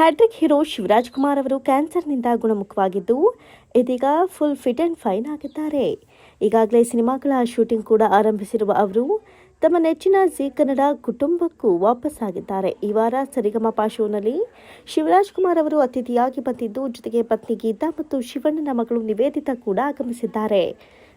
Hat trick hero Shivraj Kumar ಅವರು ಕ್ಯಾನ್ಸರ್ನಿಂದ ಗುಣಮುಖವಾಗಿದ್ದು, ಇದೀಗ ಫುಲ್ ಫಿಟ್ ಆ್ಯಂಡ್ ಫೈನ್ ಆಗಿದ್ದಾರೆ. ಈಗಾಗಲೇ ಸಿನಿಮಾಗಳ ಶೂಟಿಂಗ್ ಕೂಡ ಆರಂಭಿಸಿರುವ ಅವರು, ತಮ್ಮ ನೆಚ್ಚಿನ ಜಿ ಕನ್ನಡ ಕುಟುಂಬಕ್ಕೂ ವಾಪಸ್ಸಾಗಿದ್ದಾರೆ. ಈ ವಾರ ಸರಿಗಮಪ ಶೋನಲ್ಲಿ ಶಿವರಾಜ್ ಕುಮಾರ್ ಅವರು ಅತಿಥಿಯಾಗಿ ಬಂದಿದ್ದು, ಜೊತೆಗೆ ಪತ್ನಿ ಗೀತಾ ಮತ್ತು ಶಿವಣ್ಣನ ಮಗಳು ನಿವೇದಿತಾ ಕೂಡ ಆಗಮಿಸಿದ್ದಾರೆ.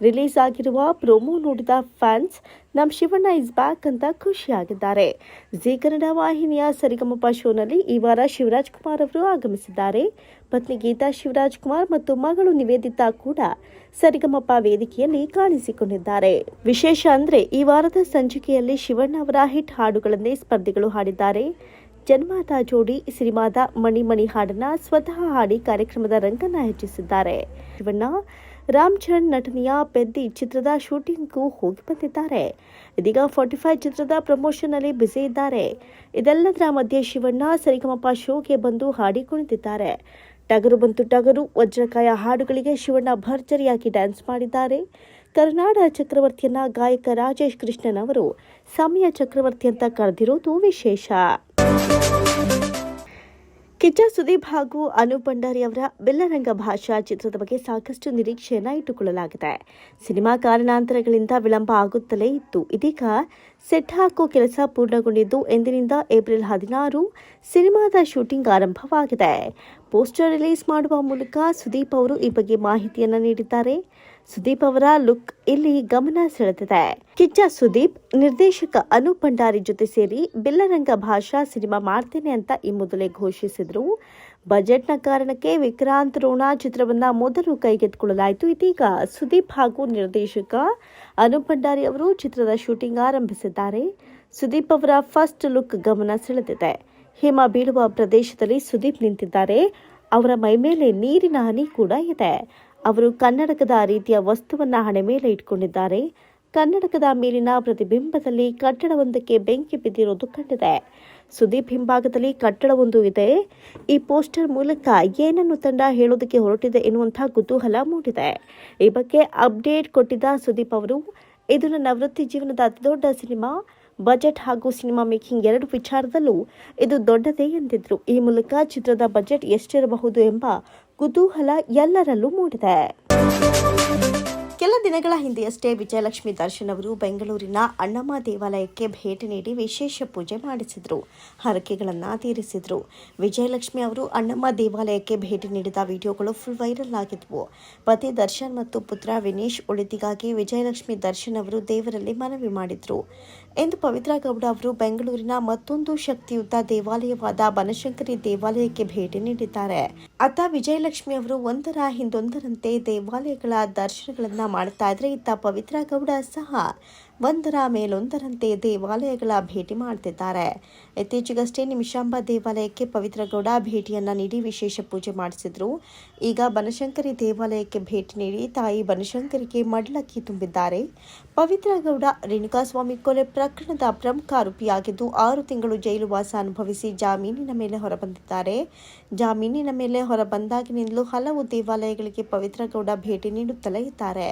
ರಿಲೀಸ್ ಆಗಿರುವ ಪ್ರೋಮೋ ನೋಡಿದ ಫ್ಯಾನ್ಸ್ ನಮ್ಮ ಶಿವಣ್ಣ ಇಸ್ ಬ್ಯಾಕ್ ಅಂತ ಖುಷಿಯಾಗಿದ್ದಾರೆ. ಜಿ ಕನ್ನಡ ವಾಹಿನಿಯ ಸರಿಗಮಪ ಶೋನಲ್ಲಿ ಈ ವಾರ ಶಿವರಾಜ್ ಕುಮಾರ್ ಅವರು ಆಗಮಿಸಿದ್ದಾರೆ. ಪತ್ನಿ ಗೀತಾ ಶಿವರಾಜ್ ಕುಮಾರ್ ಮತ್ತು ಮಗಳು ನಿವೇದಿತಾ ಕೂಡ ಸರಿಗಮಪ ವೇದಿಕೆಯಲ್ಲಿ ಕಾಣಿಸಿಕೊಂಡಿದ್ದಾರೆ. ವಿಶೇಷ ಅಂದ್ರೆ ಈ ವಾರದ ಸಂಚಿಕೆಯಲ್ಲಿ ಶಿವಣ್ಣ ಅವರ ಹಿಟ್ ಹಾಡುಗಳನ್ನೇ ಸ್ಪರ್ಧಿಗಳು ಹಾಡಿದ್ದಾರೆ. ಜನ್ಮಾದ ಜೋಡಿ ಸಿನಿಮಾದ ಮಣಿಮಣಿ ಮಣಿ ಹಾಡನ್ನ ಸ್ವತಃ ಹಾಡಿ ಕಾರ್ಯಕ್ರಮದ ರಂಗನ್ನ ಹೆಚ್ಚಿಸಿದ್ದಾರೆ. ಶಿವಣ್ಣ ರಾಮ್ ಚರಣ್ ನಟನೆಯ ಪೆದ್ದಿ ಚಿತ್ರದ ಶೂಟಿಂಗ್ಗೂ ಹೋಗಿ ಬಂದಿದ್ದಾರೆ. ಇದೀಗ ಫಾರ್ಟಿ ಫೈವ್ ಚಿತ್ರದ ಪ್ರಮೋಷನ್ನಲ್ಲಿ ಬ್ಯುಸಿ ಇದ್ದಾರೆ. ಇದೆಲ್ಲದರ ಮಧ್ಯೆ ಶಿವಣ್ಣ, ಸರಿಗಮಪ ಶೋಗೆ ಬಂದು ಹಾಡಿ ಕುಣಿತಿದ್ದಾರೆ ಟಗರು ಬಂತು ಟಗರು, ವಜ್ರಕಾಯ ಹಾಡುಗಳಿಗೆ ಶಿವಣ್ಣ ಭರ್ಜರಿಯಾಗಿ ಡ್ಯಾನ್ಸ್ ಮಾಡಿದ್ದಾರೆ. ಕರ್ನಾಡ ಚಕ್ರವರ್ತಿಯನ್ನ ಗಾಯಕ ರಾಜೇಶ್ ಕೃಷ್ಣನ್ ಅವರು ಸಮಯ ಚಕ್ರವರ್ತಿ ಅಂತ ಕರೆದಿರೋದು ವಿಶೇಷ. ಕಿಚ್ಚ ಸುದೀಪ್ ಹಾಗೂ ಅನು ಭಂಡಾರಿ ಅವರ ಬೆಲ್ಲರಂಗ ಭಾಷಾ ಚಿತ್ರದ ಬಗ್ಗೆ ಸಾಕಷ್ಟು ನಿರೀಕ್ಷೆಯನ್ನು ಇಟ್ಟುಕೊಳ್ಳಲಾಗಿದೆ. ಸಿನಿಮಾ ಕಾರಣಾಂತರಗಳಿಂದ ವಿಳಂಬ ಆಗುತ್ತಲೇ ಇತ್ತು. ಇದೀಗ ಸೆಟ್ ಹಾಕೋ ಕೆಲಸ ಪೂರ್ಣಗೊಂಡಿದ್ದು, ಎಂದಿನಿಂದ ಏಪ್ರಿಲ್ ಹದಿನಾರು ಸಿನಿಮಾದ ಶೂಟಿಂಗ್ ಆರಂಭವಾಗಿದೆ. ಪೋಸ್ಟರ್ ರಿಲೀಸ್ ಮಾಡುವ ಮೂಲಕ ಸುದೀಪ್ ಅವರು ಈ ಬಗ್ಗೆ ಮಾಹಿತಿಯನ್ನು ನೀಡಿದ್ದಾರೆ. ಸುದೀಪ್ ಅವರ ಲುಕ್ ಇಲ್ಲಿ ಗಮನ ಸೆಳೆದಿದೆ. ಕಿಚ್ಚ ಸುದೀಪ್, ನಿರ್ದೇಶಕ ಅನು ಭಂಡಾರಿ ಜೊತೆ ಸೇರಿ ಬಿಲ್ಲರಂಗ ಭಾಷಾ ಸಿನಿಮಾ ಮಾಡ್ತೇನೆ ಅಂತ ಈ ಮೊದಲೇ ಘೋಷಿಸಿದ್ರು. ಬಜೆಟ್ನ ಕಾರಣಕ್ಕೆ ವಿಕ್ರಾಂತ್ ರೋಣ ಚಿತ್ರವನ್ನ ಮೊದಲು ಕೈಗೆತ್ತಿಕೊಳ್ಳಲಾಯಿತು. ಇದೀಗ ಸುದೀಪ್ ಹಾಗೂ ನಿರ್ದೇಶಕ ಅನು ಭಂಡಾರಿ ಅವರು ಚಿತ್ರದ ಶೂಟಿಂಗ್ ಆರಂಭಿಸಿದ್ದಾರೆ. ಸುದೀಪ್ ಅವರ ಫಸ್ಟ್ ಲುಕ್ ಗಮನ ಸೆಳೆದಿದೆ. ಹಿಮ ಬೀಳುವ ಪ್ರದೇಶದಲ್ಲಿ ಸುದೀಪ್ ನಿಂತಿದ್ದಾರೆ. ಅವರ ಮೈಮೇಲೆ ನೀರಿನ ಹನಿ ಕೂಡ ಇದೆ. ಅವರು ಕನ್ನಡಕದ ರೀತಿಯ ವಸ್ತುವನ್ನ ಹಣೆ ಮೇಲೆ ಇಟ್ಕೊಂಡಿದ್ದಾರೆ. ಕನ್ನಡಕದ ಮೇಲಿನ ಪ್ರತಿಬಿಂಬದಲ್ಲಿ ಕಟ್ಟಡವೊಂದಕ್ಕೆ ಬೆಂಕಿ ಬಿದ್ದಿರೋದು ಕಂಡಿದೆ. ಸುದೀಪ್ ಹಿಂಭಾಗದಲ್ಲಿ ಕಟ್ಟಡವೊಂದು ಇದೆ. ಈ ಪೋಸ್ಟರ್ ಮೂಲಕ ಏನನ್ನು ತಂಡ ಹೇಳೋದಕ್ಕೆ ಹೊರಟಿದೆ ಎನ್ನುವಂತಹ ಕುತೂಹಲ ಮೂಡಿದೆ. ಈ ಬಗ್ಗೆ ಅಪ್ಡೇಟ್ ಕೊಟ್ಟಿದ್ದ ಸುದೀಪ್ ಅವರು, ಇದು ನನ್ನ ವೃತ್ತಿ ಜೀವನದ ಅತಿದೊಡ್ಡ ಸಿನಿಮಾ. ಬಜೆಟ್ ಹಾಗೂ ಸಿನಿಮಾ ಮೇಕಿಂಗ್ ಎರಡು ವಿಚಾರದಲ್ಲೂ ಇದು ದೊಡ್ಡದೇ ಎಂದಿದ್ರು. ಈ ಮೂಲಕ ಚಿತ್ರದ ಬಜೆಟ್ ಎಷ್ಟಿರಬಹುದು ಎಂಬ ಕುತೂಹಲ ಎಲ್ಲರಲ್ಲೂ ಮೂಡಿದೆ. ಕೆಲ ದಿನಗಳ ಹಿಂದೆಯಷ್ಟೇ ವಿಜಯಲಕ್ಷ್ಮಿ ದರ್ಶನ್ ಅವರು ಬೆಂಗಳೂರಿನ ಅಣ್ಣಮ್ಮ ದೇವಾಲಯಕ್ಕೆ ಭೇಟಿ ನೀಡಿ ವಿಶೇಷ ಪೂಜೆ ಮಾಡಿಸಿದರು. ಹರಕೆಗಳನ್ನು ತೀರಿಸಿದರು. ವಿಜಯಲಕ್ಷ್ಮಿ ಅವರು ಅಣ್ಣಮ್ಮ ದೇವಾಲಯಕ್ಕೆ ಭೇಟಿ ನೀಡಿದ ವಿಡಿಯೋಗಳು ಫುಲ್ ವೈರಲ್ ಆಗಿದ್ವು. ಪತಿ ದರ್ಶನ್ ಮತ್ತು ಪುತ್ರ ವಿನೇಶ್ ಉಳಿದಿಗಾಗಿ ವಿಜಯಲಕ್ಷ್ಮಿ ದರ್ಶನ್ ಅವರು ದೇವರಲ್ಲಿ ಮನವಿ ಮಾಡಿದರು. ಎಂದು ಪವಿತ್ರ ಗೌಡ ಅವರು ಬೆಂಗಳೂರಿನ ಮತ್ತೊಂದು ಶಕ್ತಿಯುತ ದೇವಾಲಯವಾದ ಬನಶಂಕರಿ ದೇವಾಲಯಕ್ಕೆ ಭೇಟಿ ನೀಡಿದ್ದಾರೆ. ಅತ್ತ ವಿಜಯಲಕ್ಷ್ಮಿ ಅವರು ಒಂದರ ಹಿಂದೊಂದರಂತೆ ದೇವಾಲಯಗಳ ದರ್ಶನಗಳನ್ನ ಮಾಡ್ತಾ ಇದ್ರೆ ಇತ್ತ ಪವಿತ್ರ ಗೌಡ ಸಹ ಒಂದರ ಮೇಲೊಂದರಂತೆ ದೇವಾಲಯಗಳ ಭೇಟಿ ಮಾಡ್ತಿದ್ದಾರೆ. ಇತ್ತೀಚೆಗಷ್ಟೇ ನಿಮಿಷಾಂಬ ದೇವಾಲಯಕ್ಕೆ ಪವಿತ್ರಗೌಡ ಭೇಟಿಯನ್ನು ನೀಡಿ ವಿಶೇಷ ಪೂಜೆ ಮಾಡಿಸಿದ್ರು. ಈಗ ಬನಶಂಕರಿ ದೇವಾಲಯಕ್ಕೆ ಭೇಟಿ ನೀಡಿ ತಾಯಿ ಬನಶಂಕರಿಗೆ ಮಡ್ಲಕ್ಕಿ ತುಂಬಿದ್ದಾರೆ. ಪವಿತ್ರಗೌಡ ರೇಣುಕಾಸ್ವಾಮಿ ಕೊಲೆ ಪ್ರಕರಣದ ಪ್ರಮುಖ ಆರೋಪಿಯಾಗಿದ್ದು ಆರು ತಿಂಗಳು ಜೈಲು ವಾಸ ಅನುಭವಿಸಿ ಜಾಮೀನಿನ ಮೇಲೆ ಹೊರಬಂದಿದ್ದಾರೆ. ಜಾಮೀನಿನ ಮೇಲೆ ಹೊರಬಂದಾಗಿನಿಂದಲೂ ಹಲವು ದೇವಾಲಯಗಳಿಗೆ ಪವಿತ್ರಗೌಡ ಭೇಟಿ ನೀಡುತ್ತಲೇ ಇದ್ದಾರೆ.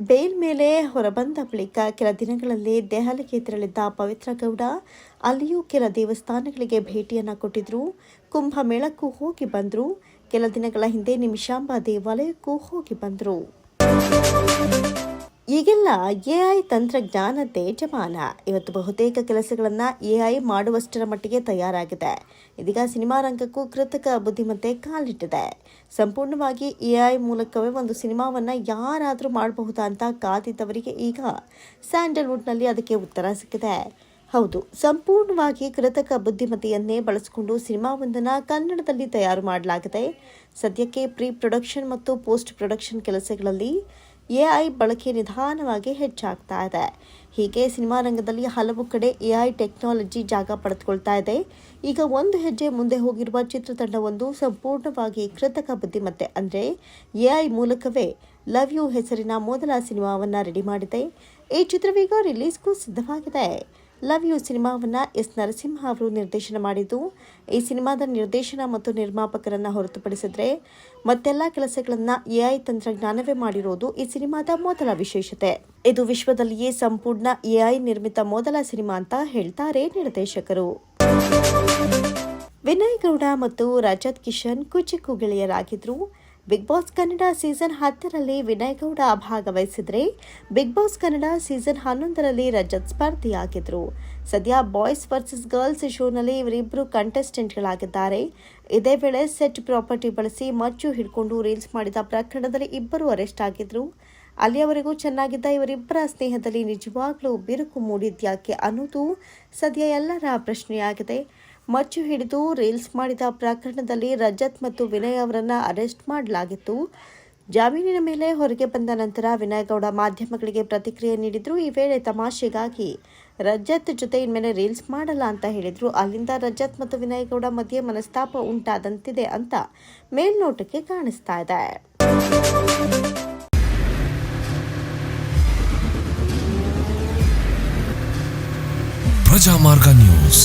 ಬೇಲ್ ಮೇಲೆ ಹೊರಬಂದ ಬಳಿಕ ಕೆಲ ದಿನಗಳಲ್ಲಿ ದೆಹಲಿಗೆ ತೆರಳಿದ್ದ ಪವಿತ್ರ ಗೌಡ, ಅಲ್ಲಿಯೂ ಕೆಲ ದೇವಸ್ಥಾನಗಳಿಗೆ ಭೇಟಿಯನ್ನು ಕೊಟ್ಟಿದ್ರು. ಕುಂಭಮೇಳಕ್ಕೂ ಹೋಗಿ ಬಂದ್ರು. ಕೆಲ ದಿನಗಳ ಹಿಂದೆ ನಿಮಿಷಾಂಬ ದೇವಾಲಯಕ್ಕೂ ಹೋಗಿ ಬಂದ್ರು. ಈಗೆಲ್ಲ ಐ ತಂತ್ರಜ್ಞಾನ ತೇಜಮಾನ ಇವತ್ತು ಬಹುತೇಕ ಕೆಲಸಗಳನ್ನು ಐ ಮಾಡುವಷ್ಟರ ಮಟ್ಟಿಗೆ ತಯಾರಾಗಿದೆ. ಇದೀಗ ಸಿನಿಮಾ ರಂಗಕ್ಕೂ ಕೃತಕ ಬುದ್ಧಿಮತ್ತೆ ಕಾಲಿಟ್ಟಿದೆ. ಸಂಪೂರ್ಣವಾಗಿ ಎ ಐ ಮೂಲಕವೇ ಒಂದು ಸಿನಿಮಾವನ್ನು ಯಾರಾದರೂ ಮಾಡಬಹುದಾ ಅಂತ ಕಾದಿದ್ದವರಿಗೆ ಈಗ ಸ್ಯಾಂಡಲ್ವುಡ್ನಲ್ಲಿ ಅದಕ್ಕೆ ಉತ್ತರ ಸಿಕ್ಕಿದೆ. ಹೌದು, ಸಂಪೂರ್ಣವಾಗಿ ಕೃತಕ ಬುದ್ಧಿಮತ್ತೆಯನ್ನೇ ಬಳಸಿಕೊಂಡು ಸಿನಿಮಾವೊಂದನ್ನು ಕನ್ನಡದಲ್ಲಿ ತಯಾರು ಮಾಡಲಾಗಿದೆ. ಸದ್ಯಕ್ಕೆ ಪ್ರೀ ಪ್ರೊಡಕ್ಷನ್ ಮತ್ತು ಪೋಸ್ಟ್ ಪ್ರೊಡಕ್ಷನ್ ಕೆಲಸಗಳಲ್ಲಿ ಎಐ ಬಳಕೆ ನಿಧಾನವಾಗಿ ಹೆಚ್ಚಾಗ್ತಾ ಇದೆ. ಹೀಗೆ ಸಿನಿಮಾ ರಂಗದಲ್ಲಿ ಹಲವು ಕಡೆ ಎಐ ಟೆಕ್ನಾಲಜಿ ಜಾಗ ಪಡೆದುಕೊಳ್ತಾ ಇದೆ. ಈಗ ಒಂದು ಹೆಜ್ಜೆ ಮುಂದೆ ಹೋಗಿರುವ ಚಿತ್ರತಂಡವೊಂದು ಸಂಪೂರ್ಣವಾಗಿ ಕೃತಕ ಬುದ್ಧಿಮತ್ತೆ. ಅಂದರೆ ಎಐ ಮೂಲಕವೇ ಲವ್ ಯು ಹೆಸರಿನ ಮೊದಲ ಸಿನಿಮಾವನ್ನು ರೆಡಿ ಮಾಡಿದೆ. ಈ ಚಿತ್ರವೀಗ ರಿಲೀಸ್ಗೂ ಸಿದ್ಧವಾಗಿದೆ. ಲವ್ ಯು ಸಿನಿಮಾವನ್ನು ಎಸ್ ನರಸಿಂಹ ಅವರು ನಿರ್ದೇಶನ ಮಾಡಿದ್ದು. ಈ ಸಿನಿಮಾದ ನಿರ್ದೇಶನ ಮತ್ತು ನಿರ್ಮಾಪಕರನ್ನು ಹೊರತುಪಡಿಸಿದ್ರೆ ಮತ್ತೆಲ್ಲ ಕೆಲಸಗಳನ್ನ ಎಐ ತಂತ್ರಜ್ಞಾನವೇ ಮಾಡಿರೋದು ಈ ಸಿನಿಮಾದ ಮೊದಲ ವಿಶೇಷತೆ. ಇದು ವಿಶ್ವದಲ್ಲಿಯೇ ಸಂಪೂರ್ಣ ಎಐ ನಿರ್ಮಿತ ಮೊದಲ ಸಿನಿಮಾ ಅಂತ ಹೇಳ್ತಾರೆ ನಿರ್ದೇಶಕರು. ವಿನಯ್ ಗೌಡ ಮತ್ತು ರಜತ್ ಕಿಶನ್ ಕುಚಿಕ್ಕು ಗೆಳೆಯರಾಗಿದ್ದರು ಬಿಗ್ ಬಾಸ್ ಕನ್ನಡ ಸೀಸನ್ ಹತ್ತರಲ್ಲಿ ವಿನಯ್ ಗೌಡ ಭಾಗವಹಿಸಿದರೆ ಬಿಗ್ ಬಾಸ್ ಕನ್ನಡ ಸೀಸನ್ ಹನ್ನೊಂದರಲ್ಲಿ ರಜತ್ ಸ್ಪರ್ಧಿಯಾಗಿದ್ದರು ಸದ್ಯ ಬಾಯ್ಸ್ ವರ್ಸಸ್ ಗರ್ಲ್ಸ್ ಶೋನಲ್ಲಿ ಇವರಿಬ್ಬರು ಕಂಟೆಸ್ಟೆಂಟ್ಗಳಾಗಿದ್ದಾರೆ. ಇದೇ ವೇಳೆ ಸೆಟ್ ಪ್ರಾಪರ್ಟಿ ಬಳಸಿ ಮಚ್ಚು ಹಿಡ್ಕೊಂಡು ರೀಲ್ಸ್ ಮಾಡಿದ ಪ್ರಕರಣದಲ್ಲಿ ಇಬ್ಬರು ಅರೆಸ್ಟ್ ಆಗಿದ್ರು. ಅಲ್ಲಿಯವರೆಗೂ ಚೆನ್ನಾಗಿದ್ದ ಇವರಿಬ್ಬರ ಸ್ನೇಹದಲ್ಲಿ ನಿಜವಾಗ್ಲೂ ಬಿರುಕು ಮೂಡಿದ್ಯಾಕೆ ಅನ್ನೋದು ಸದ್ಯ ಎಲ್ಲರ ಪ್ರಶ್ನೆಯಾಗಿದೆ. ಮಚ್ಚು ಹಿಡಿದು ರೀಲ್ಸ್ ಮಾಡಿದ ಪ್ರಕರಣದಲ್ಲಿ ರಜತ್ ಮತ್ತು ವಿನಯ್ ಅವರನ್ನು ಅರೆಸ್ಟ್ ಮಾಡಲಾಗಿತ್ತು. ಜಾಮೀನಿನ ಮೇಲೆ ಹೊರಗೆ ಬಂದ ನಂತರ ವಿನಯ್ ಗೌಡ ಮಾಧ್ಯಮಗಳಿಗೆ ಪ್ರತಿಕ್ರಿಯೆ ನೀಡಿದ್ರು. ಈ ವೇಳೆ ತಮಾಷೆಗಾಗಿ ರಜತ್ ಜೊತೆ ಇನ್ಮೇಲೆ ರೀಲ್ಸ್ ಮಾಡಲ್ಲ ಅಂತ ಹೇಳಿದರು. ಅಲ್ಲಿಂದ ರಜತ್ ಮತ್ತು ವಿನಯ್ ಗೌಡ ಮಧ್ಯೆ ಮನಸ್ತಾಪ ಉಂಟಾದಂತಿದೆ ಅಂತ ಮೇಲ್ನೋಟಕ್ಕೆ ಕಾಣಿಸ್ತಾ ಇದೆ. ಪ್ರಜಾಮಾರ್ಗ ನ್ಯೂಸ್.